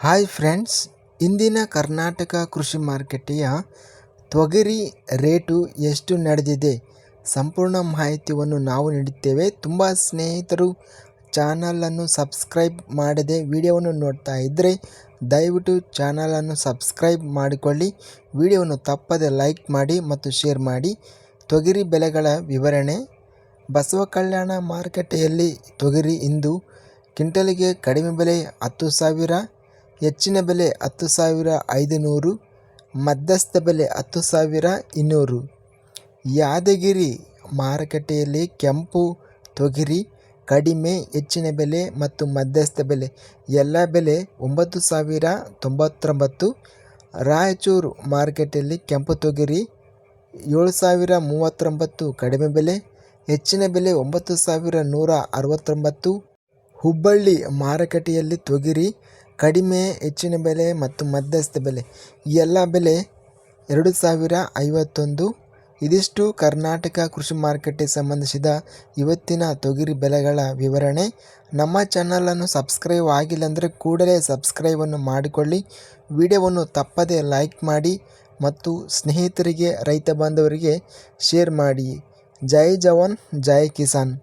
Hi friends ಇಂದಿನ ಕರ್ನಾಟಕ ಕೃಷಿ ಮಾರುಕಟ್ಟೆಯ ತೊಗರಿ ರೇಟು ಎಷ್ಟು ನಡೆದಿದೆ? ಸಂಪೂರ್ಣ ಮಾಹಿತಿಯನ್ನು ನಾವು ನೀಡುತ್ತೇವೆ ತುಂಬ ಸ್ನೇಹಿತರು ಚಾನಲನ್ನು ಸಬ್ಸ್ಕ್ರೈಬ್ ಮಾಡದೆ ವಿಡಿಯೋವನ್ನು ನೋಡ್ತಾ ಇದ್ದರೆ ದಯವಿಟ್ಟು ಚಾನಲನ್ನು ಸಬ್ಸ್ಕ್ರೈಬ್ ಮಾಡಿಕೊಳ್ಳಿ. ವಿಡಿಯೋವನ್ನು ತಪ್ಪದೆ ಲೈಕ್ ಮಾಡಿ ಮತ್ತು ಶೇರ್ ಮಾಡಿ. ತೊಗರಿ ಬೆಲೆಗಳ ವಿವರಣೆ. ಬಸವ ಕಲ್ಯಾಣ ಮಾರುಕಟ್ಟೆಯಲ್ಲಿ ತೊಗರಿ ಇಂದು ಕ್ವಿಂಟಲಿಗೆ ಕಡಿಮೆ ಬೆಲೆ ಹತ್ತು ಸಾವಿರ ಹೆಚ್ಚಿನ ಬೆಲೆ ಹತ್ತು ಸಾವಿರ ಐದುನೂರು, ಮಧ್ಯಸ್ಥ ಬೆಲೆ ಹತ್ತು ಸಾವಿರ ಇನ್ನೂರು. ಯಾದಗಿರಿ ಮಾರುಕಟ್ಟೆಯಲ್ಲಿ ಕೆಂಪು ತೊಗರಿ ಕಡಿಮೆ, ಹೆಚ್ಚಿನ ಬೆಲೆ ಮತ್ತು ಮಧ್ಯಸ್ಥ ಬೆಲೆ. ಎಲ್ಲ ಬೆಲೆ ಒಂಬತ್ತು ಸಾವಿರ ತೊಂಬತ್ತೊಂಬತ್ತು. ರಾಯಚೂರು ಮಾರುಕಟ್ಟೆಯಲ್ಲಿ ಕೆಂಪು ತೊಗರಿ ಏಳು ಸಾವಿರ ಮೂವತ್ತೊಂಬತ್ತು, ಕಡಿಮೆ ಬೆಲೆ, ಹೆಚ್ಚಿನ ಬೆಲೆ ಒಂಬತ್ತು ಸಾವಿರ ನೂರ ಅರವತ್ತೊಂಬತ್ತು. ಹುಬ್ಬಳ್ಳಿ ಮಾರುಕಟ್ಟೆಯಲ್ಲಿ ತೊಗರಿ ಕಡಿಮೆ, ಹೆಚ್ಚಿನ ಬೆಲೆ ಮತ್ತು ಮಧ್ಯಸ್ಥ ಬೆಲೆ. ಈ ಎಲ್ಲ ಬೆಲೆ ಎರಡು ಸಾವಿರ ಐವತ್ತೊಂದು. ಇದಿಷ್ಟು ಕರ್ನಾಟಕ ಕೃಷಿ ಮಾರುಕಟ್ಟೆ ಸಂಬಂಧಿಸಿದ ಇವತ್ತಿನ ತೊಗರಿ ಬೆಲೆಗಳ ವಿವರಣೆ. ನಮ್ಮ ಚಾನಲನ್ನು ಸಬ್ಸ್ಕ್ರೈಬ್ ಆಗಿಲ್ಲ ಅಂದರೆ ಕೂಡಲೇ ಸಬ್ಸ್ಕ್ರೈಬನ್ನು ಮಾಡಿಕೊಳ್ಳಿ. ವಿಡಿಯೋವನ್ನು ತಪ್ಪದೇ ಲೈಕ್ ಮಾಡಿ ಮತ್ತು ಸ್ನೇಹಿತರಿಗೆ, ರೈತ ಬಾಂಧವರಿಗೆ ಶೇರ್ ಮಾಡಿ. ಜೈ ಜವಾನ್, ಜೈ ಕಿಸಾನ್.